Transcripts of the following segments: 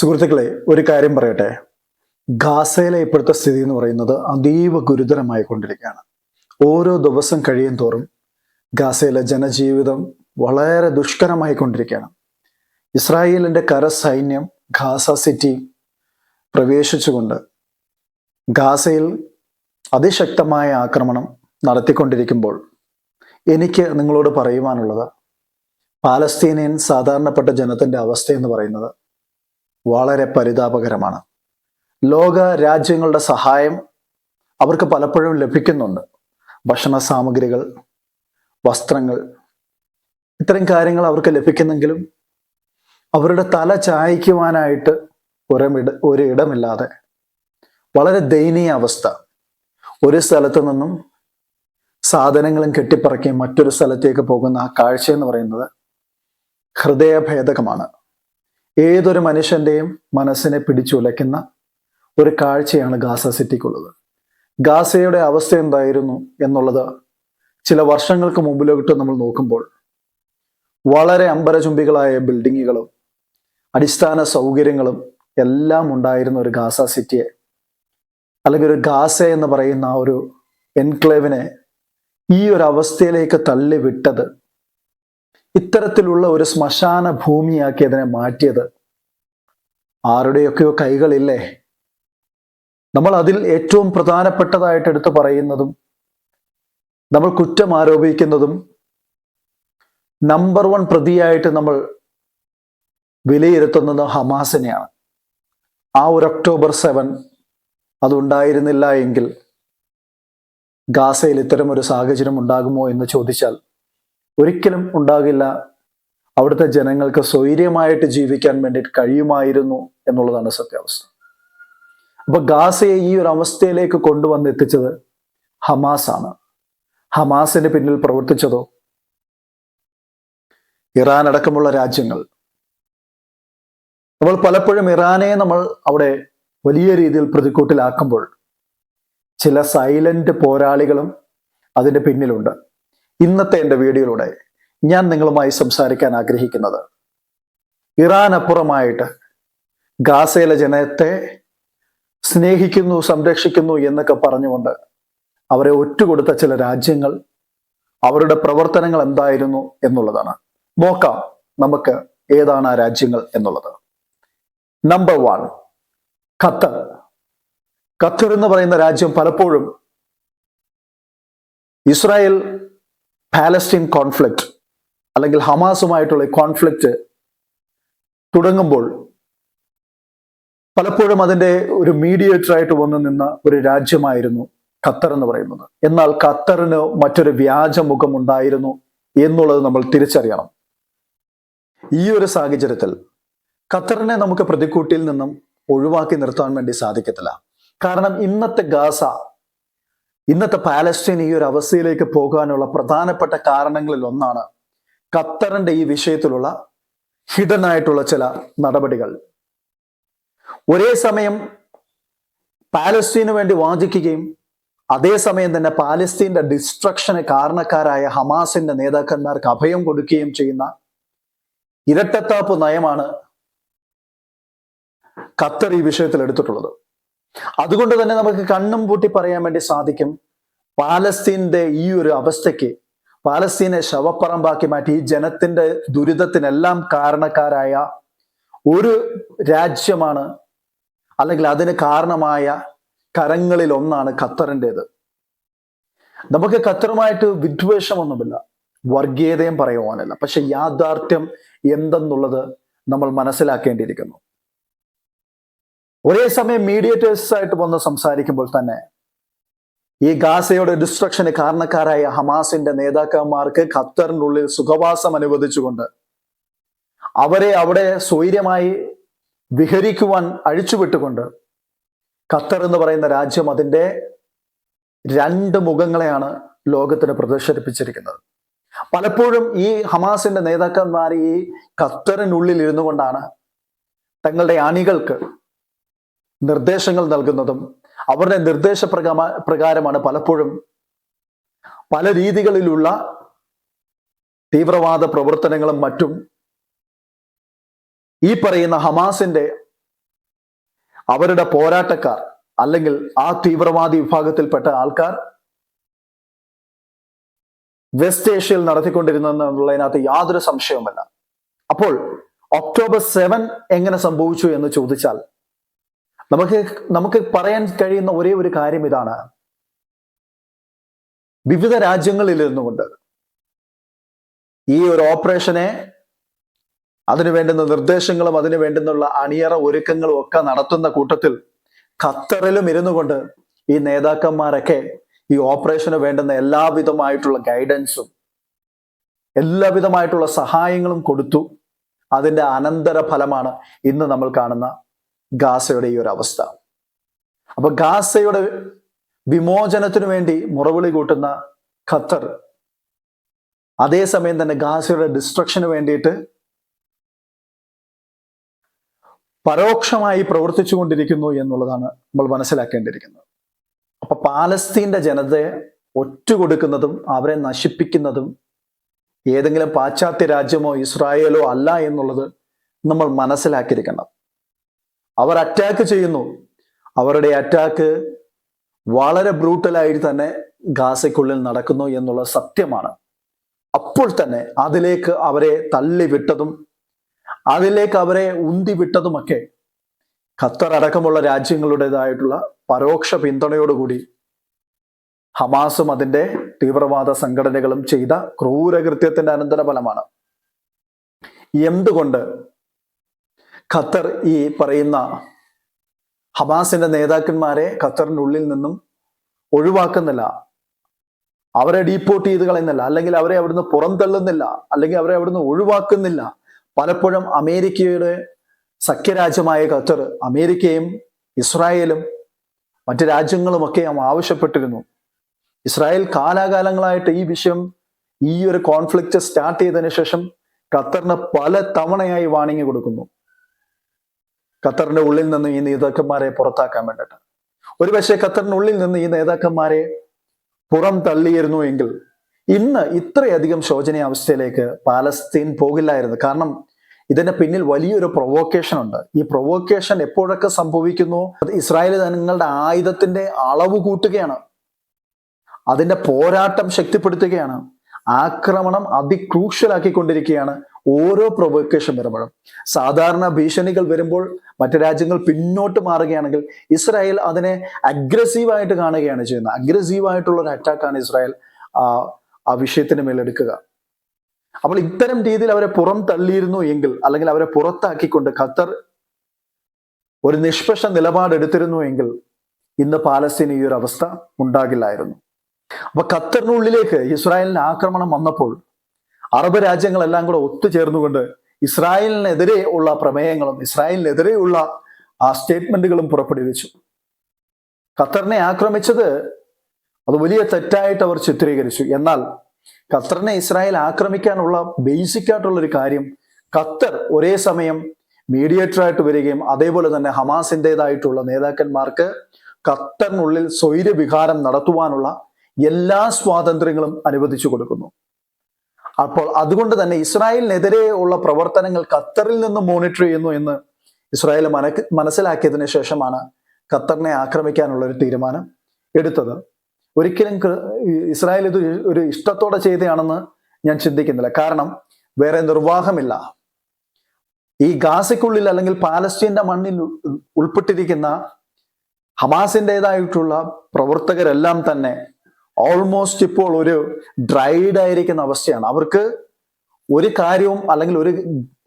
സുഹൃത്തുക്കളെ ഒരു കാര്യം പറയട്ടെ. ഗാസയിലെ ഇപ്പോഴത്തെ സ്ഥിതി എന്ന് പറയുന്നത് അതീവ ഗുരുതരമായി കൊണ്ടിരിക്കുകയാണ്. ഓരോ ദിവസം കഴിയും തോറും ഗാസയിലെ ജനജീവിതം വളരെ ദുഷ്കരമായി കൊണ്ടിരിക്കുകയാണ്. ഇസ്രായേലിന്റെ കരസൈന്യം ഗാസ സിറ്റി പ്രവേശിച്ചുകൊണ്ട് ഗാസയിൽ അതിശക്തമായ ആക്രമണം നടത്തിക്കൊണ്ടിരിക്കുമ്പോൾ എനിക്ക് നിങ്ങളോട് പറയുവാനുള്ളത് പാലസ്തീനിയൻ സാധാരണപ്പെട്ട ജനത്തിന്റെ അവസ്ഥ എന്ന് പറയുന്നത് വളരെ പരിതാപകരമാണ്. ലോക രാജ്യങ്ങളുടെ സഹായം അവർക്ക് പലപ്പോഴും ലഭിക്കുന്നുണ്ട്. ഭക്ഷണ സാമഗ്രികൾ വസ്ത്രങ്ങൾ ഇത്തരം കാര്യങ്ങൾ അവർക്ക് ലഭിക്കുന്നെങ്കിലും അവരുടെ തല ചായ്ക്കുവാനായിട്ട് ഒരമിട ഒരു ഇടമില്ലാതെ വളരെ ദയനീയ അവസ്ഥ. ഒരു സ്ഥലത്ത് നിന്നും സാധനങ്ങളും കെട്ടിപ്പറക്കി മറ്റൊരു സ്ഥലത്തേക്ക് പോകുന്ന ആ കാഴ്ച എന്ന് പറയുന്നത് ഹൃദയഭേദകമാണ്. ഏതൊരു മനുഷ്യന്റെയും മനസ്സിനെ പിടിച്ചുലയ്ക്കുന്ന ഒരു കാഴ്ചയാണ് ഗാസ സിറ്റിക്കുള്ളത്. ഗാസയുടെ അവസ്ഥ എന്തായിരുന്നു എന്നുള്ളത് ചില വർഷങ്ങൾക്ക് മുമ്പിലോട്ട് നമ്മൾ നോക്കുമ്പോൾ വളരെ അമ്പരചുംബികളായ ബിൽഡിങ്ങുകളും അടിസ്ഥാന സൗകര്യങ്ങളും എല്ലാം ഉണ്ടായിരുന്ന ഒരു ഗാസ സിറ്റിയെ അല്ലെങ്കിൽ ഒരു ഗാസ എന്ന് പറയുന്ന ഒരു എൻക്ലേവിനെ ഈ ഒരു അവസ്ഥയിലേക്ക് തള്ളി വിട്ടത് ഇത്തരത്തിലുള്ള ഒരു ശ്മശാന ഭൂമിയാക്കി അതിനെ മാറ്റിയത്. ആരുടെയൊക്കെയോ കൈകളില്ലേ? നമ്മൾ അതിൽ ഏറ്റവും പ്രധാനപ്പെട്ടതായിട്ട് എടുത്തു പറയുന്നതും നമ്മൾ കുറ്റം ആരോപിക്കുന്നതും നമ്പർ വൺ പ്രതിയായിട്ട് നമ്മൾ വിലയിരുത്തുന്നത് ഹമാസിനെയാണ്. ആ ഒരു ഒക്ടോബർ സെവൻ അതുണ്ടായിരുന്നില്ല എങ്കിൽ ഗാസയിൽ ഇത്തരം ഒരു സാഹചര്യം ഉണ്ടാകുമോ എന്ന് ചോദിച്ചാൽ ഒരിക്കലും ഉണ്ടാകില്ല. അവിടുത്തെ ജനങ്ങൾക്ക് സ്വൈര്യമായിട്ട് ജീവിക്കാൻ വേണ്ടിയിട്ട് കഴിയുമായിരുന്നു എന്നുള്ളതാണ് സത്യാവസ്ഥ. അപ്പൊ ഗാസയെ ഈ ഒരു അവസ്ഥയിലേക്ക് കൊണ്ടുവന്നെത്തിച്ചത് ഹമാസ് ആണ്. ഹമാസിന് പിന്നിൽ പ്രവർത്തിച്ചതോ? ഇറാൻ അടക്കമുള്ള രാജ്യങ്ങൾ. നമ്മൾ പലപ്പോഴും ഇറാനെ നമ്മൾ അവിടെ വലിയ രീതിയിൽ പ്രതിക്കൂട്ടിലാക്കുമ്പോൾ ചില സൈലന്റ് പോരാളികളും അതിന്റെ പിന്നിലുണ്ട്. ഇന്നത്തെ എന്റെ വീഡിയോയിലൂടെ ഞാൻ നിങ്ങളുമായി സംസാരിക്കാൻ ആഗ്രഹിക്കുന്നത്. ഇറാൻ അപ്പുറമായിട്ട് ഗാസയിലെ ജനത്തെ സ്നേഹിക്കുന്നു സംരക്ഷിക്കുന്നു എന്നൊക്കെ പറഞ്ഞുകൊണ്ട് അവരെ ഒറ്റുകൊടുത്ത ചില രാജ്യങ്ങൾ അവരുടെ പ്രവർത്തനങ്ങൾ എന്തായിരുന്നു എന്നുള്ളതാണ്. നോക്കാം നമുക്ക് ഏതാണ് ആ രാജ്യങ്ങൾ എന്നുള്ളത്. Number one Qatar. ഖത്തർ എന്ന് പറയുന്ന രാജ്യം പലപ്പോഴും ഇസ്രായേൽ പാലസ്റ്റീൻ കോൺഫ്ലിക്റ്റ് അല്ലെങ്കിൽ ഹമാസുമായിട്ടുള്ള കോൺഫ്ലിക്റ്റ് തുടങ്ങുമ്പോൾ പലപ്പോഴും അതിന്റെ ഒരു മീഡിയേറ്ററായിട്ട് വന്നു നിന്ന ഒരു രാജ്യമായിരുന്നു ഖത്തർ എന്ന് പറയുന്നത്. എന്നാൽ ഖത്തറിന് മറ്റൊരു വ്യാജമുഖം ഉണ്ടായിരുന്നു എന്നുള്ളത് നമ്മൾ തിരിച്ചറിയണം. ഈ ഒരു സാഹചര്യത്തിൽ ഖത്തറിനെ നമുക്ക് പ്രതിക്കൂട്ടിൽ നിന്നും ഒഴിവാക്കി നിർത്താൻ വേണ്ടി സാധിക്കത്തില്ല. കാരണം ഇന്നത്തെ ഗാസ ഇന്നത്തെ പാലസ്തീൻ ഈ ഒരു അവസ്ഥയിലേക്ക് പോകാനുള്ള പ്രധാനപ്പെട്ട കാരണങ്ങളിൽ ഒന്നാണ് ഖത്തറിന്റെ ഈ വിഷയത്തിലുള്ള ഹിഡൻ ചില നടപടികൾ. ഒരേ സമയം പാലസ്തീന് വേണ്ടി വാചിക്കുകയും അതേസമയം തന്നെ പാലസ്തീന്റെ ഡിസ്ട്രക്ഷന് കാരണക്കാരായ ഹമാസിന്റെ നേതാക്കന്മാർക്ക് അഭയം കൊടുക്കുകയും ചെയ്യുന്ന ഇരട്ടത്താപ്പ് നയമാണ് ഖത്തർ ഈ വിഷയത്തിൽ എടുത്തിട്ടുള്ളത്. അതുകൊണ്ട് തന്നെ നമുക്ക് കണ്ണും പൂട്ടി പറയാൻ വേണ്ടി സാധിക്കും. പാലസ്തീന്റെ ഈ ഒരു അവസ്ഥയ്ക്ക് പാലസ്തീനെ ശവപ്പറമ്പാക്കി മാറ്റി ഈ ജനത്തിന്റെ ദുരിതത്തിനെല്ലാം കാരണക്കാരായ ഒരു രാജ്യമാണ് അല്ലെങ്കിൽ അതിന് കാരണമായ കരങ്ങളിൽ ഒന്നാണ് ഖത്തറിന്റെത്. നമുക്ക് ഖത്തറുമായിട്ട് വിദ്വേഷമൊന്നുമില്ല. വർഗീയതയും പറയുവാനല്ല. പക്ഷെ യാഥാർത്ഥ്യം എന്തെന്നുള്ളത് നമ്മൾ മനസ്സിലാക്കേണ്ടിയിരിക്കുന്നു. ഒരേ സമയം മീഡിയേറ്റേഴ്സ് ആയിട്ട് വന്ന് സംസാരിക്കുമ്പോൾ തന്നെ ഈ ഗാസയുടെ ഡിസ്ട്രക്ഷന് കാരണക്കാരായ ഹമാസിന്റെ നേതാക്കന്മാർക്ക് ഖത്തറിനുള്ളിൽ സുഖവാസം അനുവദിച്ചുകൊണ്ട് അവരെ അവിടെ സ്വൈര്യമായി വിഹരിക്കുവാൻ അഴിച്ചുവിട്ടുകൊണ്ട് ഖത്തർ എന്ന് പറയുന്ന രാജ്യം അതിന്റെ രണ്ട് മുഖങ്ങളെയാണ് ലോകത്തിന് പ്രദർശിപ്പിച്ചിരിക്കുന്നത്. പലപ്പോഴും ഈ ഹമാസിന്റെ നേതാക്കന്മാർ ഈ ഖത്തറിനുള്ളിൽ ഇരുന്നു കൊണ്ടാണ് തങ്ങളുടെ അണികൾക്ക് നിർദ്ദേശങ്ങൾ നൽകുന്നതും അവരുടെ നിർദ്ദേശ പ്രകാരമാണ് പലപ്പോഴും പല രീതികളിലുള്ള തീവ്രവാദ പ്രവർത്തനങ്ങളും മറ്റും ഈ പറയുന്ന ഹമാസിന്റെ അവരുടെ പോരാട്ടക്കാർ അല്ലെങ്കിൽ ആ തീവ്രവാദി വിഭാഗത്തിൽപ്പെട്ട ആൾക്കാർ വെസ്റ്റ് ഏഷ്യയിൽ നടത്തിക്കൊണ്ടിരുന്നതിനകത്ത് യാതൊരു സംശയവുമല്ല. അപ്പോൾ ഒക്ടോബർ സെവൻ എങ്ങനെ സംഭവിച്ചു എന്ന് ചോദിച്ചാൽ നമുക്ക് നമുക്ക് പറയാൻ കഴിയുന്ന ഒരേ ഒരു കാര്യം ഇതാണ്. വിവിധ രാജ്യങ്ങളിൽ ഇരുന്നുകൊണ്ട് ഈ ഒരു ഓപ്പറേഷനെ അതിനു വേണ്ടുന്ന നിർദ്ദേശങ്ങളും അതിനു വേണ്ടുന്നുള്ള അണിയറ ഒരുക്കങ്ങളും ഒക്കെ നടത്തുന്ന കൂട്ടത്തിൽ ഖത്തറിലും ഇരുന്നു കൊണ്ട് ഈ നേതാക്കന്മാരൊക്കെ ഈ ഓപ്പറേഷന് വേണ്ടുന്ന എല്ലാവിധമായിട്ടുള്ള ഗൈഡൻസും എല്ലാവിധമായിട്ടുള്ള സഹായങ്ങളും കൊടുത്തു. അതിന്റെ അനന്തര ഫലമാണ് ഇന്ന് നമ്മൾ കാണുന്ന ഗാസയുടെ ഈ ഒരു അവസ്ഥ അപ്പൊ ഗാസയുടെ വിമോചനത്തിനു വേണ്ടി മുറവിളി കൂട്ടുന്ന ഖത്തർ അതേസമയം തന്നെ ഗാസയുടെ ഡിസ്ട്രക്ഷന് വേണ്ടിയിട്ട് പരോക്ഷമായി പ്രവർത്തിച്ചു കൊണ്ടിരിക്കുന്നു എന്നുള്ളതാണ് നമ്മൾ മനസ്സിലാക്കേണ്ടിയിരിക്കുന്നത്. അപ്പൊ പാലസ്തീന്റെ ജനതയെ ഒറ്റുകൊടുക്കുന്നതും അവരെ നശിപ്പിക്കുന്നതും ഏതെങ്കിലും പാശ്ചാത്യ രാജ്യമോ ഇസ്രായേലോ അല്ല എന്നുള്ളത് നമ്മൾ മനസ്സിലാക്കിയിരിക്കണം. അവർ അറ്റാക്ക് ചെയ്യുന്നു. അവരുടെ അറ്റാക്ക് വളരെ ബ്രൂട്ടലായി തന്നെ ഗാസയ്ക്കുള്ളിൽ നടക്കുന്നു എന്നുള്ള സത്യമാണ്. അപ്പോൾ തന്നെ അതിലേക്ക് അവരെ തള്ളിവിട്ടതും അതിലേക്ക് അവരെ ഉന്തി വിട്ടതുമൊക്കെ ഖത്തർ അടക്കമുള്ള രാജ്യങ്ങളുടേതായിട്ടുള്ള പരോക്ഷ പിന്തുണയോടുകൂടി ഹമാസും അതിന്റെ തീവ്രവാദ സംഘടനകളും ചെയ്ത ക്രൂരകൃത്യത്തിന്റെ അനന്തരഫലമാണ്. എന്തുകൊണ്ട് ഖത്തർ ഈ പറയുന്ന ഹമാസിന്റെ നേതാക്കന്മാരെ ഖത്തറിന്റെ ഉള്ളിൽ നിന്നും ഒഴിവാക്കുന്നില്ല. അവരെ ഡീപ്പോർട്ട് ചെയ്ത് കളയുന്നില്ല. അല്ലെങ്കിൽ അവരെ അവിടുന്ന് പുറന്തള്ളുന്നില്ല. അല്ലെങ്കിൽ അവരെ അവിടുന്ന് ഒഴിവാക്കുന്നില്ല. പലപ്പോഴും അമേരിക്കയുടെ സഖ്യരാജ്യമായ ഖത്തർ അമേരിക്കയും ഇസ്രായേലും മറ്റു രാജ്യങ്ങളുമൊക്കെ ആവശ്യപ്പെട്ടിരുന്നു. ഇസ്രായേൽ കാലാകാലങ്ങളായിട്ട് ഈ വിഷയം ഈ ഒരു കോൺഫ്ലിക്റ്റ് സ്റ്റാർട്ട് ചെയ്തതിനു ശേഷം ഖത്തറിന് പല തവണയായി വാണിംഗ് കൊടുക്കുന്നു. ഖത്തറിന്റെ ഉള്ളിൽ നിന്ന് ഈ നേതാക്കന്മാരെ പുറത്താക്കാൻ വേണ്ടിയിട്ട്. ഒരുപക്ഷെ ഉള്ളിൽ നിന്ന് ഈ നേതാക്കന്മാരെ പുറം തള്ളിയിരുന്നു എങ്കിൽ ഇന്ന് ഇത്രയധികം ശോചനീയ അവസ്ഥയിലേക്ക് പാലസ്തീൻ പോകില്ലായിരുന്നു. കാരണം ഇതിന്റെ പിന്നിൽ വലിയൊരു പ്രൊവോക്കേഷൻ ഉണ്ട്. ഈ പ്രൊവോക്കേഷൻ എപ്പോഴൊക്കെ സംഭവിക്കുന്നു? അത് ഇസ്രായേൽ ജനങ്ങളുടെ ആയുധത്തിന്റെ അളവ് കൂട്ടുകയാണ്. അതിന്റെ പോരാട്ടം ശക്തിപ്പെടുത്തുകയാണ്. ആക്രമണം അതിക്രൂഷ്യലാക്കിക്കൊണ്ടിരിക്കുകയാണ്. ഓരോ പ്രൊവക്കേഷൻ വരുമ്പോഴും. സാധാരണ ഭീഷണികൾ വരുമ്പോൾ മറ്റ് രാജ്യങ്ങൾ പിന്നോട്ട് മാറുകയാണെങ്കിൽ ഇസ്രായേൽ അതിനെ അഗ്രസീവായിട്ട് കാണുകയാണ് ചെയ്യുന്നത്. അഗ്രസീവായിട്ടുള്ള ഒരു അറ്റാക്കാണ് ഇസ്രായേൽ ആ വിഷയത്തിന് മേലെടുക്കുക അപ്പോൾ ഇത്തരം രീതിയിൽ അവരെ പുറം തള്ളിയിരുന്നു എങ്കിൽ അല്ലെങ്കിൽ അവരെ പുറത്താക്കിക്കൊണ്ട് ഖത്തർ ഒരു നിഷ്പക്ഷ നിലപാടെടുത്തിരുന്നു എങ്കിൽ ഇന്ന് പാലസ്തീന ഈ ഒരു അവസ്ഥ ഉണ്ടാകില്ലായിരുന്നു. അപ്പൊ ഖത്തറിനുള്ളിലേക്ക് ഇസ്രായേലിന് ആക്രമണം വന്നപ്പോൾ അറബ് രാജ്യങ്ങളെല്ലാം കൂടെ ഒത്തുചേർന്നുകൊണ്ട് ഇസ്രായേലിനെതിരെ ഉള്ള പ്രമേയങ്ങളും ഇസ്രായേലിനെതിരെയുള്ള ആ സ്റ്റേറ്റ്മെന്റുകളും പുറപ്പെടുവിച്ചു. ഖത്തറിനെ ആക്രമിച്ചത് അത് വലിയ തെറ്റായിട്ട് അവർ ചിത്രീകരിച്ചു. എന്നാൽ ഖത്തറിനെ ഇസ്രായേൽ ആക്രമിക്കാനുള്ള ബേസിക് ആയിട്ടുള്ള ഒരു കാര്യം ഖത്തർ ഒരേ സമയം മീഡിയേറ്ററായിട്ട് വരികയും അതേപോലെ തന്നെ ഹമാസിന്റെതായിട്ടുള്ള നേതാക്കന്മാർക്ക് ഖത്തറിനുള്ളിൽ സ്വൈര്യവിഹാരം നടത്തുവാനുള്ള എല്ലാ സ്വാതന്ത്ര്യങ്ങളും അനുവദിച്ചു കൊടുക്കുന്നു. അപ്പോൾ അതുകൊണ്ട് തന്നെ ഇസ്രായേലിനെതിരെ ഉള്ള പ്രവർത്തനങ്ങൾ ഖത്തറിൽ നിന്ന് മോണിറ്റർ ചെയ്യുന്നു എന്ന് ഇസ്രായേൽ മനക്ക് മനസ്സിലാക്കിയതിനു ശേഷമാണ് ഖത്തറിനെ ആക്രമിക്കാനുള്ള ഒരു തീരുമാനം എടുത്തത്. ഒരിക്കലും ഇസ്രായേൽ ഇത് ഒരു ഇഷ്ടത്തോടെ ചെയ്തയാണെന്ന് ഞാൻ ചിന്തിക്കുന്നില്ല. കാരണം വേറെ നിർവാഹമില്ല. ഈ ഗാസയ്ക്കുള്ളിൽ അല്ലെങ്കിൽ പാലസ്തീന്റെ മണ്ണിൽ ഉൾപ്പെട്ടിരിക്കുന്ന ഹമാസിന്റെതായിട്ടുള്ള പ്രവർത്തകരെല്ലാം തന്നെ ഓൾമോസ്റ്റ് ഇപ്പോൾ ഒരു ഡ്രൈഡ് ആയിരിക്കുന്ന അവസ്ഥയാണ്. അവർക്ക് ഒരു കാര്യവും അല്ലെങ്കിൽ ഒരു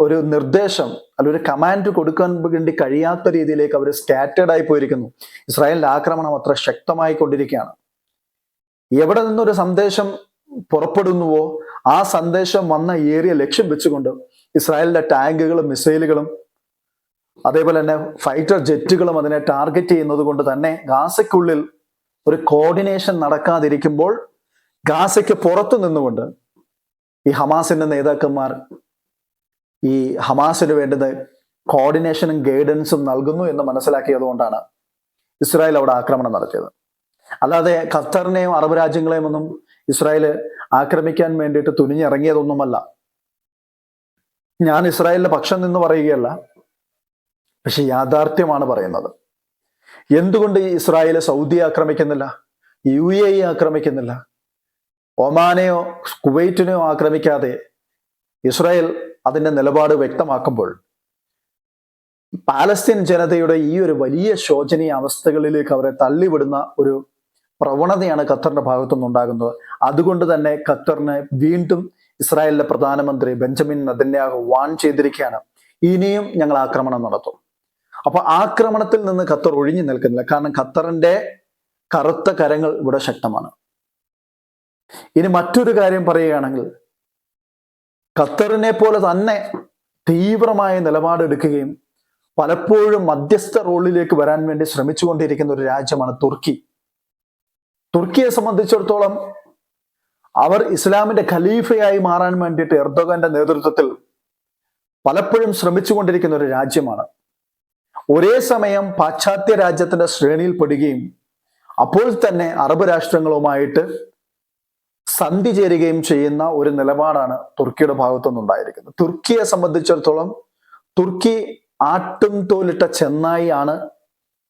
ഒരു നിർദ്ദേശം അല്ലെങ്കിൽ ഒരു കമാൻഡ് കൊടുക്കാൻ വേണ്ടി കഴിയാത്ത രീതിയിലേക്ക് അവർ സ്കാറ്റേഡ് ആയി പോയിരിക്കുന്നു. ഇസ്രായേലിന്റെ ആക്രമണം അത്ര ശക്തമായി കൊണ്ടിരിക്കുകയാണ്. എവിടെ നിന്നൊരു സന്ദേശം പുറപ്പെടുന്നുവോ ആ സന്ദേശം വന്ന ഏരിയ ലക്ഷ്യം വെച്ചുകൊണ്ട് ഇസ്രായേലിന്റെ ടാങ്കുകളും മിസൈലുകളും അതേപോലെ തന്നെ ഫൈറ്റർ ജെറ്റുകളും അതിനെ ടാർഗറ്റ് ചെയ്യുന്നത് കൊണ്ട് തന്നെ ഗാസയ്ക്കുള്ളിൽ ഒരു കോർഡിനേഷൻ നടക്കാതിരിക്കുമ്പോൾ ഗാസയ്ക്ക് പുറത്തു നിന്നുകൊണ്ട് ഈ ഹമാസിന്റെ നേതാക്കന്മാർ ഈ ഹമാസിന് വേണ്ടത് കോർഡിനേഷനും ഗൈഡൻസും നൽകുന്നു എന്ന് മനസ്സിലാക്കിയത് കൊണ്ടാണ് ഇസ്രായേൽ അവിടെ ആക്രമണം നടത്തിയത്. അല്ലാതെ ഖത്തറിനെയും അറബ് രാജ്യങ്ങളെയും ഒന്നും ഇസ്രായേൽ ആക്രമിക്കാൻ വേണ്ടിയിട്ട് തുനിഞ്ഞിറങ്ങിയതൊന്നുമല്ല. ഞാൻ ഇസ്രായേലിന്റെ പക്ഷം നിന്ന് പറയുകയല്ല പക്ഷെ യാഥാർത്ഥ്യമാണ് പറയുന്നത്. എന്തുകൊണ്ട് ഇസ്രായേൽ സൗദി ആക്രമിക്കുന്നില്ല? യു എ ആക്രമിക്കുന്നില്ല. ഒമാനെയോ കുവൈറ്റിനെയോ ആക്രമിക്കാതെ ഇസ്രായേൽ അതിന്റെ നിലപാട് വ്യക്തമാക്കുമ്പോൾ പാലസ്തീൻ ജനതയുടെ ഈ ഒരു വലിയ ശോചനീയ അവസ്ഥകളിലേക്ക് അവരെ തള്ളിവിടുന്ന ഒരു പ്രവണതയാണ് ഖത്തറിന്റെ ഭാഗത്തുനിന്ന് ഉണ്ടാകുന്നത്. അതുകൊണ്ട് തന്നെ ഖത്തറിന് വീണ്ടും ഇസ്രായേലിലെ പ്രധാനമന്ത്രി ബെഞ്ചമിൻ നദന്യാഹ് വാൺ ചെയ്തിരിക്കുകയാണ്. ഇനിയും ഞങ്ങൾ ആക്രമണം നടത്തും. അപ്പൊ ആക്രമണത്തിൽ നിന്ന് ഖത്തർ ഒഴിഞ്ഞു നിൽക്കുന്നില്ല. കാരണം ഖത്തറിന്റെ കറുത്ത കരങ്ങൾ ഇവിടെ ശക്തമാണ്. ഇനി മറ്റൊരു കാര്യം പറയുകയാണെങ്കിൽ ഖത്തറിനെ പോലെ തന്നെ തീവ്രമായ നിലപാടെടുക്കുകയും പലപ്പോഴും മധ്യസ്ഥ റോളിലേക്ക് വരാൻ വേണ്ടി ശ്രമിച്ചുകൊണ്ടിരിക്കുന്ന ഒരു രാജ്യമാണ് തുർക്കി. തുർക്കിയെ സംബന്ധിച്ചിടത്തോളം അവർ ഇസ്ലാമിന്റെ ഖലീഫയായി മാറാൻ വേണ്ടിയിട്ട് എർദോഗന്റെ നേതൃത്വത്തിൽ പലപ്പോഴും ശ്രമിച്ചുകൊണ്ടിരിക്കുന്ന ഒരു രാജ്യമാണ്. ഒരേ സമയം പാശ്ചാത്യ രാജ്യത്തിന്റെ ശ്രേണിയിൽപ്പെടുകയും അപ്പോൾ തന്നെ അറബ് രാഷ്ട്രങ്ങളുമായിട്ട് സന്ധി ചേരുകയും ചെയ്യുന്ന ഒരു നിലപാടാണ് തുർക്കിയുടെ ഭാഗത്തുനിന്നുണ്ടായിരിക്കുന്നത്. തുർക്കിയെ സംബന്ധിച്ചിടത്തോളം തുർക്കി ആട്ടും തോലിട്ട ചെന്നായി ആണ്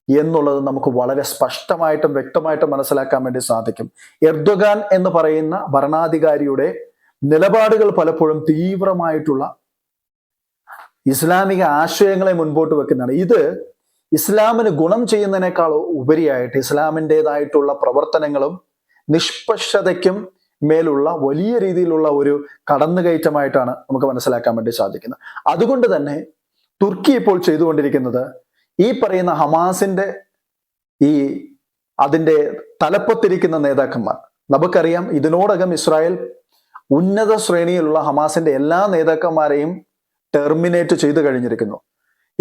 എന്നുള്ളത് നമുക്ക് വളരെ സ്പഷ്ടമായിട്ടും വ്യക്തമായിട്ടും മനസ്സിലാക്കാൻ വേണ്ടി സാധിക്കും. എർദോഗാൻ എന്ന് പറയുന്ന ഭരണാധികാരിയുടെ നിലപാടുകൾ പലപ്പോഴും തീവ്രമായിട്ടുള്ള ഇസ്ലാമിക ആശയങ്ങളെ മുൻപോട്ട് വെക്കുന്നതാണ്. ഇത് ഇസ്ലാമിന് ഗുണം ചെയ്യുന്നതിനേക്കാൾ ഉപരിയായിട്ട് ഇസ്ലാമിന്റെതായിട്ടുള്ള പ്രവർത്തനങ്ങളും നിഷ്പക്ഷതയ്ക്കും മേലുള്ള വലിയ രീതിയിലുള്ള ഒരു കടന്നുകയറ്റമായിട്ടാണ് നമുക്ക് മനസ്സിലാക്കാൻ വേണ്ടി സാധിക്കുന്നത്. അതുകൊണ്ട് തന്നെ തുർക്കി ഇപ്പോൾ ചെയ്തുകൊണ്ടിരിക്കുന്നത് ഈ പറയുന്ന ഹമാസിന്റെ ഈ അതിന്റെ തലപ്പത്തിരിക്കുന്ന നേതാക്കന്മാർ. നമുക്കറിയാം ഇതിനോടകം ഇസ്രായേൽ ഉന്നത ശ്രേണിയിലുള്ള ഹമാസിന്റെ എല്ലാ നേതാക്കന്മാരെയും ടെർമിനേറ്റ് ചെയ്തു കഴിഞ്ഞിരിക്കുന്നു.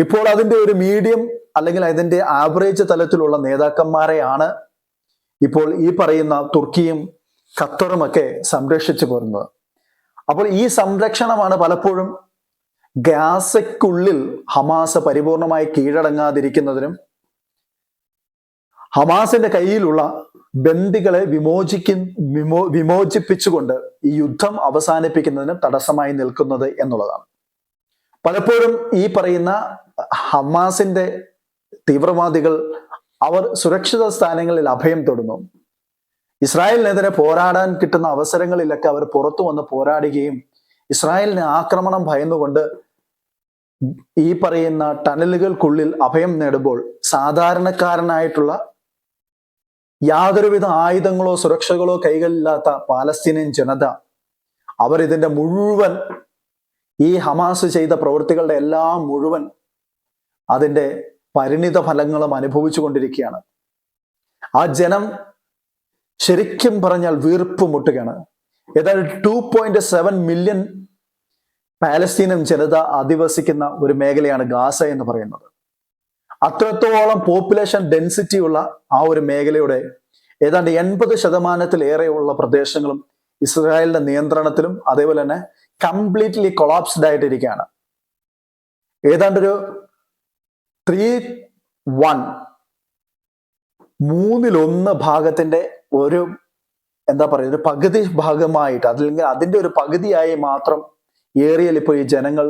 ഇപ്പോൾ അതിന്റെ ഒരു മീഡിയം അല്ലെങ്കിൽ അതിന്റെ ആവറേജ് തലത്തിലുള്ള നേതാക്കന്മാരെയാണ് ഇപ്പോൾ ഈ പറയുന്ന തുർക്കിയും ഖത്തറുമൊക്കെ സംരക്ഷിച്ചു പോരുന്നത്. അപ്പോൾ ഈ സംരക്ഷണമാണ് പലപ്പോഴും ഗാസയ്ക്കുള്ളിൽ ഹമാസ് പരിപൂർണമായി കീഴടങ്ങാതിരിക്കുന്നതിനും ഹമാസിന്റെ കയ്യിലുള്ള ബന്ദികളെ വിമോചിക്കു വിമോ വിമോചിപ്പിച്ചുകൊണ്ട് ഈ യുദ്ധം അവസാനിപ്പിക്കുന്നതിന് തടസ്സമായി നിൽക്കുന്നത് എന്നുള്ളതാണ്. പലപ്പോഴും ഈ പറയുന്ന ഹമാസിന്റെ തീവ്രവാദികൾ അവർ സുരക്ഷിത സ്ഥാനങ്ങളിൽ അഭയം തൊടുന്നു. ഇസ്രായേലിനെതിരെ പോരാടാൻ കിട്ടുന്ന അവസരങ്ങളിലൊക്കെ അവർ പുറത്തു വന്ന് പോരാടുകയും ഇസ്രായേലിന് ആക്രമണം ഭയന്നുകൊണ്ട് ഈ പറയുന്ന ടണലുകൾക്കുള്ളിൽ അഭയം നേടുമ്പോൾ സാധാരണക്കാരനായിട്ടുള്ള യാതൊരുവിധ ആയുധങ്ങളോ സുരക്ഷകളോ കൈകളില്ലാത്ത പാലസ്തീനിയൻ ജനത അവർ ഇതിന്റെ മുഴുവൻ ഈ ഹമാസ് ചെയ്ത പ്രവൃത്തികളുടെ എല്ലാം മുഴുവൻ അതിന്റെ പരിണിത ഫലങ്ങളും അനുഭവിച്ചു കൊണ്ടിരിക്കുകയാണ് ആ ജനം ശരിക്കും പറഞ്ഞാൽ വീർപ്പ് മുട്ടുകയാണ്. ഏതായാലും ടു പോയിന്റ് സെവൻ മില്യൺ പാലസ്തീനും ജനത അധിവസിക്കുന്ന ഒരു മേഖലയാണ് ഗാസ എന്ന് പറയുന്നത്. അത്രത്തോളം പോപ്പുലേഷൻ ഡെൻസിറ്റി ഉള്ള ആ ഒരു മേഖലയുടെ ഏതാണ്ട് എൺപത് ശതമാനത്തിലേറെയുള്ള പ്രദേശങ്ങളും ഇസ്രായേലിന്റെ നിയന്ത്രണത്തിലും അതേപോലെ തന്നെ കംപ്ലീറ്റ്ലി കൊളാപ്സ്ഡ് ആയിട്ടിരിക്കുകയാണ്. ഏതാണ്ടൊരു ത്രീ വൺ മൂന്നിലൊന്ന് ഭാഗത്തിന്റെ ഒരു എന്താ പറയുക ഒരു പകുതി ഭാഗമായിട്ട് അതല്ലെങ്കിൽ അതിന്റെ ഒരു പകുതിയായി മാത്രം ഏറിയൽ ഇപ്പോൾ ഈ ജനങ്ങൾ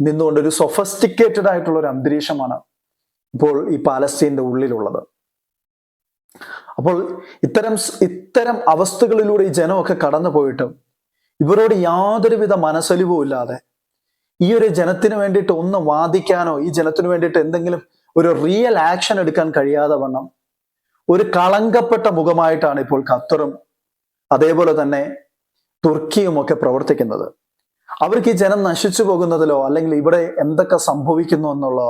നിന്നുകൊണ്ട് ഒരു സൊഫസ്റ്റിക്കേറ്റഡ് ആയിട്ടുള്ള ഒരു അന്തരീക്ഷമാണ് ഇപ്പോൾ ഈ പാലസ്തീന്റെ ഉള്ളിലുള്ളത്. അപ്പോൾ ഇത്തരം ഇത്തരം അവസ്ഥകളിലൂടെ ഈ ജനമൊക്കെ കടന്നു പോയിട്ടും ഇവരോട് യാതൊരുവിധ മനസ്സലിവും ഇല്ലാതെ ഈ ഒരു ജനത്തിന് വേണ്ടിയിട്ട് ഒന്ന് വാദിക്കാനോ ഈ ജനത്തിന് വേണ്ടിയിട്ട് എന്തെങ്കിലും ഒരു റിയൽ ആക്ഷൻ എടുക്കാൻ കഴിയാതെ വണ്ണം ഒരു കളങ്കപ്പെട്ട മുഖമായിട്ടാണ് ഇപ്പോൾ ഖത്തറും അതേപോലെ തന്നെ തുർക്കിയും ഒക്കെ പ്രവർത്തിക്കുന്നത്. അവർക്ക് ഈ ജനം നശിച്ചു പോകുന്നതിലോ അല്ലെങ്കിൽ ഇവിടെ എന്തൊക്കെ സംഭവിക്കുന്നു എന്നുള്ള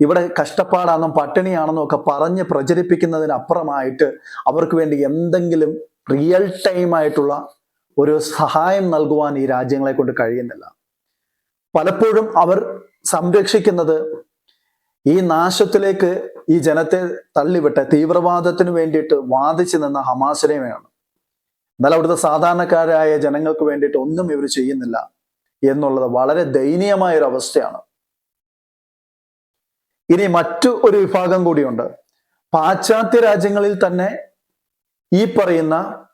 ഇവിടെ കഷ്ടപ്പാടാണെന്നും പട്ടിണിയാണെന്നും ഒക്കെ പറഞ്ഞ് പ്രചരിപ്പിക്കുന്നതിനപ്പുറമായിട്ട് അവർക്ക് വേണ്ടി എന്തെങ്കിലും റിയൽ ടൈം ആയിട്ടുള്ള ഒരു സഹായം നൽകുവാൻ ഈ രാജ്യങ്ങളെ കൊണ്ട് കഴിയുന്നില്ല. പലപ്പോഴും അവർ സംരക്ഷിക്കുന്നത് ഈ നാശത്തിലേക്ക് ഈ ജനത്തെ തള്ളിവിട്ട തീവ്രവാദത്തിന് വേണ്ടിയിട്ട് വാദിച്ചു നിന്ന ഹമാസിനെയാണ്. എന്നാൽ അവിടുത്തെ സാധാരണക്കാരായ ജനങ്ങൾക്ക് വേണ്ടിയിട്ട് ഒന്നും ഇവർ ചെയ്യുന്നില്ല എന്നുള്ളത് വളരെ ദയനീയമായ ഒരു അവസ്ഥയാണ്. ഇനി മറ്റു ഒരു വിഭാഗം കൂടിയുണ്ട്. പാശ്ചാത്യ രാജ്യങ്ങളിൽ തന്നെ ഈ പറയുന്ന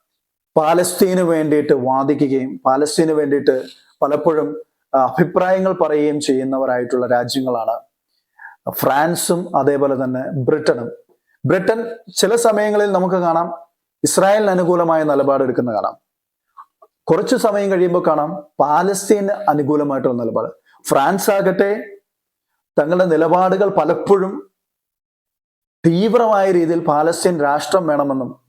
പാലസ്തീന് വേണ്ടിയിട്ട് വാദിക്കുകയും പാലസ്തീന് വേണ്ടിയിട്ട് പലപ്പോഴും അഭിപ്രായങ്ങൾ പറയുകയും ചെയ്യുന്നവരായിട്ടുള്ള രാജ്യങ്ങളാണ്. ഫ്രാൻസും അതേപോലെ തന്നെ ബ്രിട്ടനും. ബ്രിട്ടൻ ചില സമയങ്ങളിൽ നമുക്ക് കാണാം ഇസ്രായേലിന് അനുകൂലമായ നിലപാട് എടുക്കുന്ന കാണാം. കുറച്ചു സമയം കഴിയുമ്പോൾ കാണാം പാലസ്തീന് അനുകൂലമായിട്ടുള്ള നിലപാട്. ഫ്രാൻസ് ആകട്ടെ തങ്ങളുടെ നിലപാടുകൾ പലപ്പോഴും തീവ്രമായ രീതിയിൽ പാലസ്തീൻ രാഷ്ട്രം വേണമെന്നും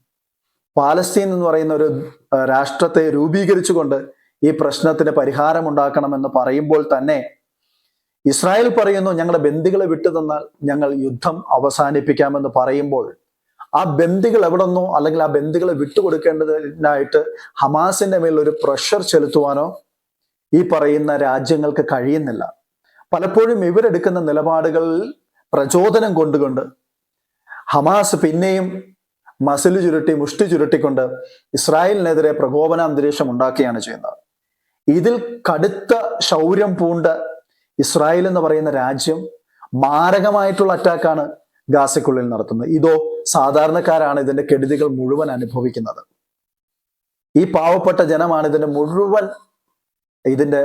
പാലസ്തീൻ എന്ന് പറയുന്ന ഒരു രാഷ്ട്രത്തെ രൂപീകരിച്ചുകൊണ്ട് ഈ പ്രശ്നത്തിന് പരിഹാരം ഉണ്ടാക്കണമെന്ന് പറയുമ്പോൾ തന്നെ ഇസ്രായേൽ പറയുന്നു ഞങ്ങളുടെ ബന്ദികളെ വിട്ടു തന്നാൽ ഞങ്ങൾ യുദ്ധം അവസാനിപ്പിക്കാമെന്ന് പറയുമ്പോൾ ആ ബന്ദികൾ എവിടെന്നോ അല്ലെങ്കിൽ ആ ബന്ദികളെ വിട്ടുകൊടുക്കേണ്ടതിനായിട്ട് ഹമാസിന്റെ മേൽ ഒരു പ്രഷർ ചെലുത്തുവാനോ ഈ പറയുന്ന രാജ്യങ്ങൾക്ക് കഴിയുന്നില്ല. പലപ്പോഴും ഇവരെടുക്കുന്ന നിലപാടുകളിൽ പ്രചോദനം കൊണ്ടുകൊണ്ട് ഹമാസ് പിന്നെയും മസിൽ ചുരുട്ടി മുഷ്ടി ചുരുട്ടിക്കൊണ്ട് ഇസ്രായേലിനെതിരെ പ്രകോപന അന്തരീക്ഷം ഉണ്ടാക്കുകയാണ് ചെയ്യുന്നത്. ഇതിൽ കടുത്ത ശൗര്യം പൂണ്ട് ഇസ്രായേൽ എന്ന് പറയുന്ന രാജ്യം മാരകമായിട്ടുള്ള അറ്റാക്കാണ് ഗാസയ്ക്കുള്ളിൽ നടത്തുന്നത്. ഇതോ സാധാരണക്കാരാണ് ഇതിന്റെ കെടുതികൾ മുഴുവൻ അനുഭവിക്കുന്നത്. ഈ പാവപ്പെട്ട ജനമാണ് ഇതിന്റെ മുഴുവൻ ഇതിന്റെ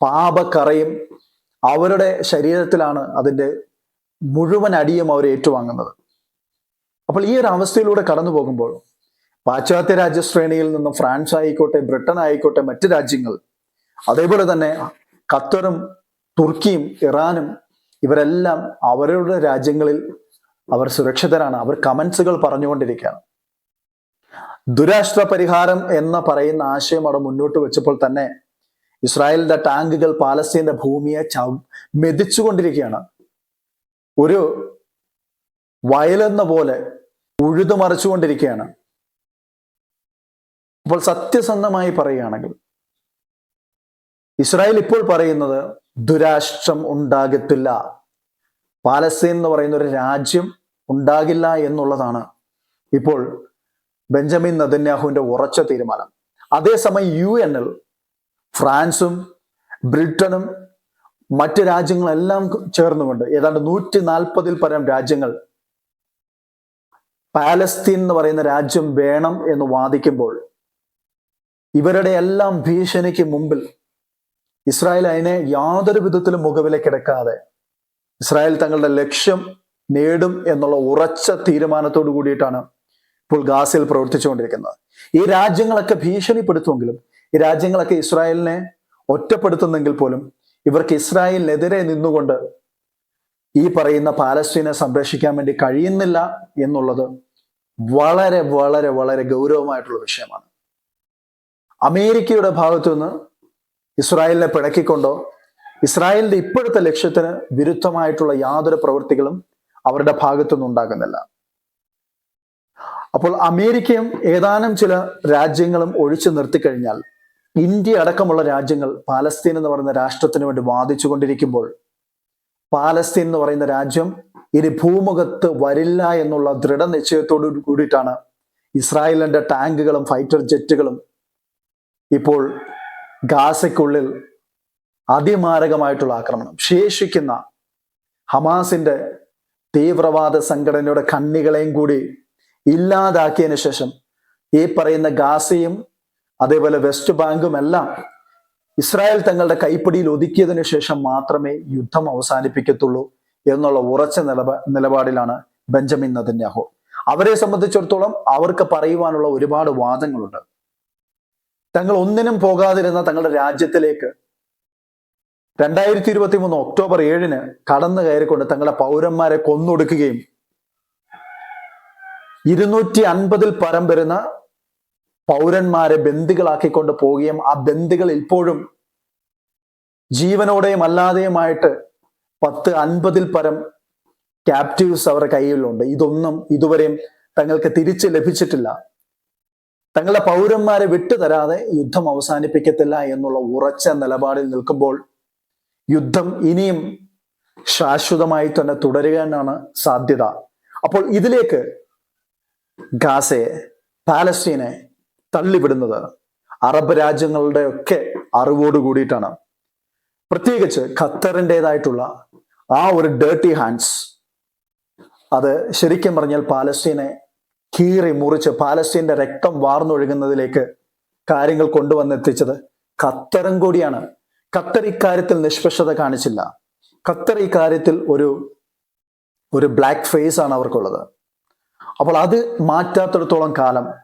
പാപക്കറയും അവരുടെ ശരീരത്തിലാണ് അതിന്റെ മുഴുവൻ അടിയും അവർ ഏറ്റുവാങ്ങുന്നത്. അപ്പോൾ ഈ ഒരു അവസ്ഥയിലൂടെ കടന്നു പോകുമ്പോൾ പാശ്ചാത്യ രാജ്യശ്രേണിയിൽ നിന്നും ഫ്രാൻസ് ആയിക്കോട്ടെ ബ്രിട്ടൻ ആയിക്കോട്ടെ മറ്റ് രാജ്യങ്ങൾ അതേപോലെ തന്നെ ഖത്തറും തുർക്കിയും ഇറാനും ഇവരെല്ലാം അവരുടെ രാജ്യങ്ങളിൽ അവർ സുരക്ഷിതരാണ്. അവർ കമൻസുകൾ പറഞ്ഞുകൊണ്ടിരിക്കുകയാണ്. ദുരാഷ്ട്ര പരിഹാരം എന്ന് പറയുന്ന ആശയം അവിടെ മുന്നോട്ട് വെച്ചപ്പോൾ തന്നെ ഇസ്രായേലിന്റെ ടാങ്കുകൾ പാലസ്തീന്റെ ഭൂമിയെ ച മെതിച്ചുകൊണ്ടിരിക്കുകയാണ്. ഒരു വയലെന്ന പോലെ ഉഴുതുമറിച്ചുകൊണ്ടിരിക്കുകയാണ് അപ്പോൾ സത്യസന്ധമായി പറയുകയാണെങ്കിൽ ഇസ്രായേൽ ഇപ്പോൾ പറയുന്നത് ദുരാഷ്ട്രം ഉണ്ടാകത്തില്ല. പാലസ്തീൻ എന്ന് പറയുന്ന ഒരു രാജ്യം ഉണ്ടാകില്ല എന്നുള്ളതാണ് ഇപ്പോൾ ബെഞ്ചമിൻ നദന്യാഹുവിന്റെ ഉറച്ച തീരുമാനം. അതേസമയം യു എൽ ഫ്രാൻസും ബ്രിട്ടനും മറ്റ് രാജ്യങ്ങളെല്ലാം ചേർന്നുകൊണ്ട് ഏതാണ്ട് നൂറ്റി നാൽപ്പതിൽ പരം രാജ്യങ്ങൾ പാലസ്തീൻ എന്ന് പറയുന്ന രാജ്യം വേണം എന്ന് വാദിക്കുമ്പോൾ ഇവരുടെ എല്ലാം ഭീഷണിക്ക് മുമ്പിൽ ഇസ്രായേൽ അതിനെ യാതൊരു വിധത്തിലും മുഖവിലക്കെടുക്കാതെ ഇസ്രായേൽ തങ്ങളുടെ ലക്ഷ്യം നേടും എന്നുള്ള ഉറച്ച തീരുമാനത്തോടു കൂടിയിട്ടാണ് ഇപ്പോൾ ഗാസയിൽ പ്രവർത്തിച്ചുകൊണ്ടിരിക്കുന്നത്. ഈ രാജ്യങ്ങളൊക്കെ ഭീഷണിപ്പെടുത്തുമെങ്കിലും ഈ രാജ്യങ്ങളൊക്കെ ഇസ്രായേലിനെ ഒറ്റപ്പെടുത്തുന്നെങ്കിൽ പോലും ഇവർക്ക് ഇസ്രായേലിനെതിരെ നിന്നുകൊണ്ട് ഈ പറയുന്ന പാലസ്തീനെ സംരക്ഷിക്കാൻ വേണ്ടി കഴിയുന്നില്ല എന്നുള്ളത് വളരെ വളരെ വളരെ ഗൗരവമായിട്ടുള്ള വിഷയമാണ്. അമേരിക്കയുടെ ഭാഗത്തു നിന്ന് ഇസ്രായേലിനെ പിണക്കിക്കൊണ്ടോ ഇസ്രായേലിന്റെ ഇപ്പോഴത്തെ ലക്ഷ്യത്തിന് വിരുദ്ധമായിട്ടുള്ള യാതൊരു പ്രവൃത്തികളും അവരുടെ ഭാഗത്തുനിന്ന് ഉണ്ടാകുന്നില്ല. അപ്പോൾ അമേരിക്കയും ഏതാനും ചില രാജ്യങ്ങളും ഒഴിച്ചു നിർത്തിക്കഴിഞ്ഞാൽ ഇന്ത്യ അടക്കമുള്ള രാജ്യങ്ങൾ പാലസ്തീൻ എന്ന് പറയുന്ന രാഷ്ട്രത്തിന് വേണ്ടി വാദിച്ചു കൊണ്ടിരിക്കുമ്പോൾ പാലസ്തീൻ എന്ന് പറയുന്ന രാജ്യം ഇനി ഭൂമുഖത്ത് വരില്ല എന്നുള്ള ദൃഢനിശ്ചയത്തോടു കൂടിയിട്ടാണ് ഇസ്രായേലിന്റെ ടാങ്കുകളും ഫൈറ്റർ ജെറ്റുകളും ഇപ്പോൾ ഗാസയ്ക്കുള്ളിൽ അതിമാരകമായിട്ടുള്ള ആക്രമണം. ശേഷിക്കുന്ന ഹമാസിന്റെ തീവ്രവാദ സംഘടനയുടെ കണ്ണികളെയും കൂടി ഇല്ലാതാക്കിയതിനു ശേഷം ഈ പറയുന്ന ഗാസയും അതേപോലെ വെസ്റ്റ് ബാങ്കും എല്ലാം ഇസ്രായേൽ തങ്ങളുടെ കൈപ്പിടിയിൽ ഒതുക്കിയതിനു ശേഷം മാത്രമേ യുദ്ധം അവസാനിപ്പിക്കത്തുള്ളൂ എന്നുള്ള ഉറച്ച നിലപാ നിലപാടിലാണ് ബെഞ്ചമിൻ നദന്യാഹു അവരെ സംബന്ധിച്ചിടത്തോളം അവർക്ക് പറയുവാനുള്ള ഒരുപാട് വാദങ്ങളുണ്ട്. തങ്ങൾ ഒന്നിനും പോകാതിരുന്ന തങ്ങളുടെ രാജ്യത്തിലേക്ക് രണ്ടായിരത്തി ഇരുപത്തി മൂന്ന് ഒക്ടോബർ ഏഴിന് കടന്നു കയറിക്കൊണ്ട് തങ്ങളുടെ പൗരന്മാരെ കൊന്നൊടുക്കുകയും ഇരുന്നൂറ്റി അൻപതിൽ പരം വരുന്ന പൗരന്മാരെ ബന്ദികളാക്കിക്കൊണ്ട് പോവുകയും ആ ബന്ദികൾ ഇപ്പോഴും ജീവനോടെയും അല്ലാതെയുമായിട്ട് പത്ത് അൻപതിൽ പരം ക്യാപ്റ്റീവ്സ് അവരുടെ കയ്യിലുണ്ട്. ഇതൊന്നും ഇതുവരെയും തങ്ങൾക്ക് തിരിച്ച് ലഭിച്ചിട്ടില്ല. തങ്ങളുടെ പൗരന്മാരെ വിട്ടുതരാതെ യുദ്ധം അവസാനിപ്പിക്കത്തില്ല എന്നുള്ള ഉറച്ച നിലപാടിൽ നിൽക്കുമ്പോൾ യുദ്ധം ഇനിയും ശാശ്വതമായി തന്നെ തുടരുക എന്നാണ് സാധ്യത. അപ്പോൾ ഇതിലേക്ക് ഗാസയെ പാലസ്തീനെ തള്ളിവിടുന്നത്. അറബ് രാജ്യങ്ങളുടെ ഒക്കെ അറിവോട് കൂടിയിട്ടാണ്. പ്രത്യേകിച്ച് ഖത്തറിന്റെതായിട്ടുള്ള ആ ഒരു ഡേർട്ടി ഹാൻഡ്സ് അത് ശരിക്കും പറഞ്ഞാൽ പാലസ്തീനെ കീറി മുറിച്ച് പാലസ്തീന്റെ രക്തം വാർന്നൊഴുകുന്നതിലേക്ക് കാര്യങ്ങൾ കൊണ്ടുവന്നെത്തിച്ചത് ഖത്തറും കൂടിയാണ്. ഖത്തർ ഇക്കാര്യത്തിൽ നിഷ്പക്ഷത കാണിച്ചില്ല. ഖത്തർ ഇക്കാര്യത്തിൽ ഒരു ഒരു ബ്ലാക്ക് ഫേസ് ആണ് അവർക്കുള്ളത്. അപ്പോൾ അത് മാറ്റാത്തിടത്തോളം കാലം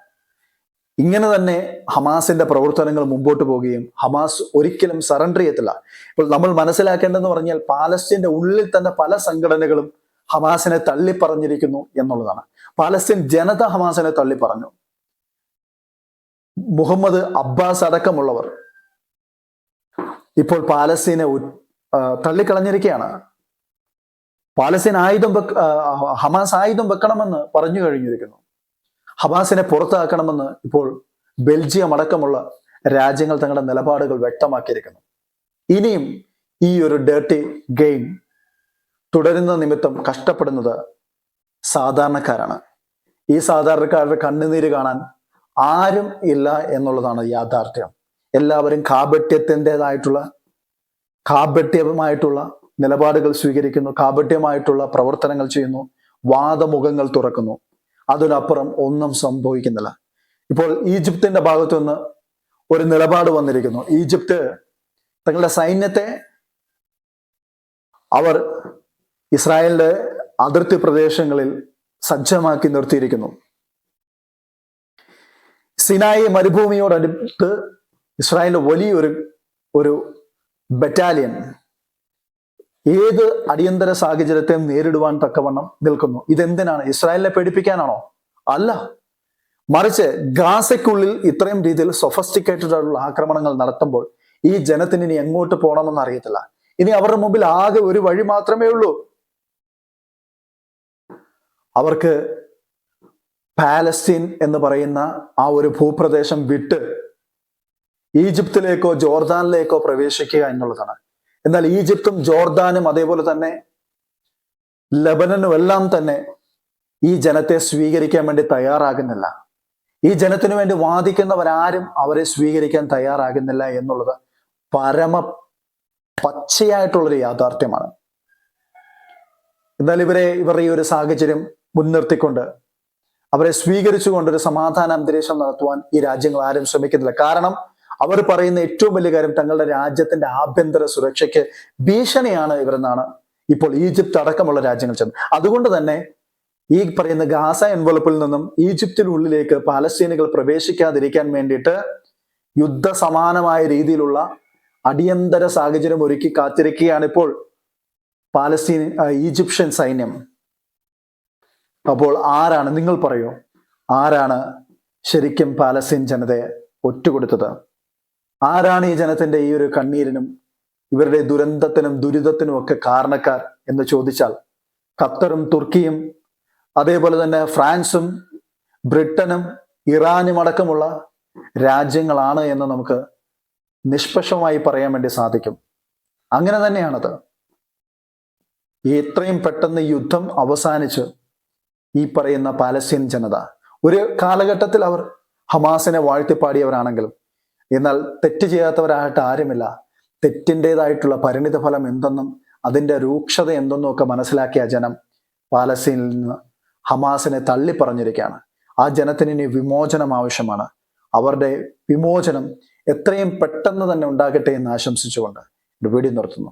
ഇങ്ങനെ തന്നെ ഹമാസിന്റെ പ്രവർത്തനങ്ങൾ മുമ്പോട്ട് പോവുകയും ഹമാസ് ഒരിക്കലും സറണ്ടർ ചെയ്യത്തില്ല. ഇപ്പോൾ നമ്മൾ മനസ്സിലാക്കേണ്ടതെന്ന് പറഞ്ഞാൽ പാലസ്തീന്റെ ഉള്ളിൽ തന്നെ പല സംഘടനകളും ഹമാസിനെ തള്ളിപ്പറഞ്ഞിരിക്കുന്നു എന്നുള്ളതാണ്. പാലസ്തീൻ ജനത ഹമാസിനെ തള്ളിപ്പറഞ്ഞു. മുഹമ്മദ് അബ്ബാസ് അടക്കമുള്ളവർ ഇപ്പോൾ പാലസ്തീനെ തള്ളിക്കളഞ്ഞിരിക്കുകയാണ്. പാലസ്തീൻ ആയുധം ഹമാസ് ആയുധം വെക്കണമെന്ന് പറഞ്ഞു കഴിഞ്ഞിരിക്കുന്നു. ഹമാസിനെ പുറത്താക്കണമെന്ന് ഇപ്പോൾ ബെൽജിയം അടക്കമുള്ള രാജ്യങ്ങൾ തങ്ങളുടെ നിലപാടുകൾ വ്യക്തമാക്കിയിരിക്കുന്നു. ഇനിയും ഈ ഒരു ഡേർട്ടി ഗെയിം തുടരുന്ന നിമിത്തം കഷ്ടപ്പെടുന്നത് സാധാരണക്കാരാണ്. ഈ സാധാരണക്കാരുടെ കണ്ണുനീര് കാണാൻ ആരും ഇല്ല എന്നുള്ളതാണ് യാഥാർത്ഥ്യം. എല്ലാവരും കാപട്യത്തിന്റെതായിട്ടുള്ള കാപട്യമായിട്ടുള്ള നിലപാടുകൾ സ്വീകരിക്കുന്നു കാപട്യമായിട്ടുള്ള പ്രവർത്തനങ്ങൾ ചെയ്യുന്നു വാദമുഖങ്ങൾ തുറക്കുന്നു. അതിനപ്പുറം ഒന്നും സംഭവിക്കുന്നില്ല. ഇപ്പോൾ ഈജിപ്തിന്റെ ഭാഗത്തു നിന്ന് ഒരു നിലപാട് വന്നിരിക്കുന്നു. ഈജിപ്ത് തങ്ങളുടെ സൈന്യത്തെ അവർ ഇസ്രായേലിന്റെ അതിർത്തി പ്രദേശങ്ങളിൽ സജ്ജമാക്കി നിർത്തിയിരിക്കുന്നു. സിനായി മരുഭൂമിയോടടുത്ത് ഇസ്രായേലിന്റെ വലിയൊരു ഒരു ബറ്റാലിയൻ ഏത് അടിയന്തര സാഹചര്യത്തെയും നേരിടുവാൻ തക്കവണ്ണം നിൽക്കുന്നു. ഇതെന്തിനാണ്? ഇസ്രായേലിനെ പേടിപ്പിക്കാനാണോ? അല്ല. മറിച്ച് ഗാസയ്ക്കുള്ളിൽ ഇത്രയും രീതിയിൽ സൊഫസ്റ്റിക്കേറ്റഡ് ആയിട്ടുള്ള ആക്രമണങ്ങൾ നടത്തുമ്പോൾ ഈ ജനത്തിന് ഇനി എങ്ങോട്ട് പോകണമെന്ന് അറിയത്തില്ല. ഇനി അവരുടെ മുമ്പിൽ ആകെ ഒരു വഴി മാത്രമേ ഉള്ളൂ. അവർക്ക് പാലസ്തീൻ എന്ന് പറയുന്ന ആ ഒരു ഭൂപ്രദേശം വിട്ട് ഈജിപ്തിലേക്കോ ജോർദാനിലേക്കോ പ്രവേശിക്കുക എന്നുള്ളതാണ്. എന്നാൽ ഈജിപ്തും ജോർദാനും അതേപോലെ തന്നെ ലബനനും എല്ലാം തന്നെ ഈ ജനത്തെ സ്വീകരിക്കാൻ വേണ്ടി തയ്യാറാകുന്നില്ല. ഈ ജനത്തിനു വേണ്ടി വാദിക്കുന്നവരാരും അവരെ സ്വീകരിക്കാൻ തയ്യാറാകുന്നില്ല എന്നുള്ളത് പരമ പച്ചയായിട്ടുള്ളൊരു യാഥാർത്ഥ്യമാണ്. എന്നാൽ ഇവരെ ഇവർ ഈ ഒരു സാഹചര്യം മുൻനിർത്തിക്കൊണ്ട് അവരെ സ്വീകരിച്ചുകൊണ്ട് ഒരു സമാധാന അന്തരീക്ഷം നടത്തുവാൻ ഈ രാജ്യങ്ങൾ ആരും ശ്രമിക്കുന്നില്ല. കാരണം അവർ പറയുന്ന ഏറ്റവും വലിയ കാര്യം തങ്ങളുടെ രാജ്യത്തിന്റെ ആഭ്യന്തര സുരക്ഷയ്ക്ക് ഭീഷണിയാണ് ഇവരെന്നാണ് ഇപ്പോൾ ഈജിപ്ത് അടക്കമുള്ള രാജ്യങ്ങൾ ചെന്ന്. അതുകൊണ്ട് തന്നെ ഈ പറയുന്ന ഗാസ എൻവലപ്പിൽ നിന്നും ഈജിപ്തിനുള്ളിലേക്ക് പാലസ്തീനുകൾ പ്രവേശിക്കാതിരിക്കാൻ വേണ്ടിയിട്ട് യുദ്ധസമാനമായ രീതിയിലുള്ള അടിയന്തര സാഹചര്യം ഒരുക്കി കാത്തിരിക്കുകയാണ് ഇപ്പോൾ പാലസ്തീൻ ഈജിപ്ഷ്യൻ സൈന്യം. അപ്പോൾ ആരാണ് നിങ്ങൾ പറയൂ ആരാണ് ശരിക്കും പാലസ്തീൻ ജനതയെ ഒറ്റുകൊടുത്തത്? ആരാണ് ഈ ജനത്തിന്റെ ഈ ഒരു കണ്ണീരിനും ഇവരുടെ ദുരന്തത്തിനും ദുരിതത്തിനും ഒക്കെ കാരണക്കാർ എന്ന് ചോദിച്ചാൽ ഖത്തറും തുർക്കിയും അതേപോലെ തന്നെ ഫ്രാൻസും ബ്രിട്ടനും ഇറാനും അടക്കമുള്ള രാജ്യങ്ങളാണ് എന്ന് നമുക്ക് നിഷ്പക്ഷമായി പറയാൻ വേണ്ടി സാധിക്കും. അങ്ങനെ തന്നെയാണത്. എത്രയും പെട്ടെന്ന് യുദ്ധം അവസാനിച്ച് ഈ പറയുന്ന പാലസ്തീൻ ജനത. ഒരു കാലഘട്ടത്തിൽ അവർ ഹമാസിനെ വാഴ്ത്തിപ്പാടിയവരാണെങ്കിലും എന്നാൽ തെറ്റ് ചെയ്യാത്തവരായിട്ട് ആരുമില്ല. തെറ്റിന്റെതായിട്ടുള്ള പരിണിത ഫലം എന്തെന്നും അതിന്റെ രൂക്ഷത എന്തെന്നും ഒക്കെ മനസ്സിലാക്കിയ ജനം പാലസ്തീനിൽ നിന്ന് ഹമാസിനെ തള്ളിപ്പറഞ്ഞിരിക്കുകയാണ്. ആ ജനത്തിന് ഇനി വിമോചനം ആവശ്യമാണ്. അവരുടെ വിമോചനം എത്രയും പെട്ടെന്ന് തന്നെ ഉണ്ടാകട്ടെ എന്ന് ആശംസിച്ചുകൊണ്ട് വീഡിയോ നിർത്തുന്നു.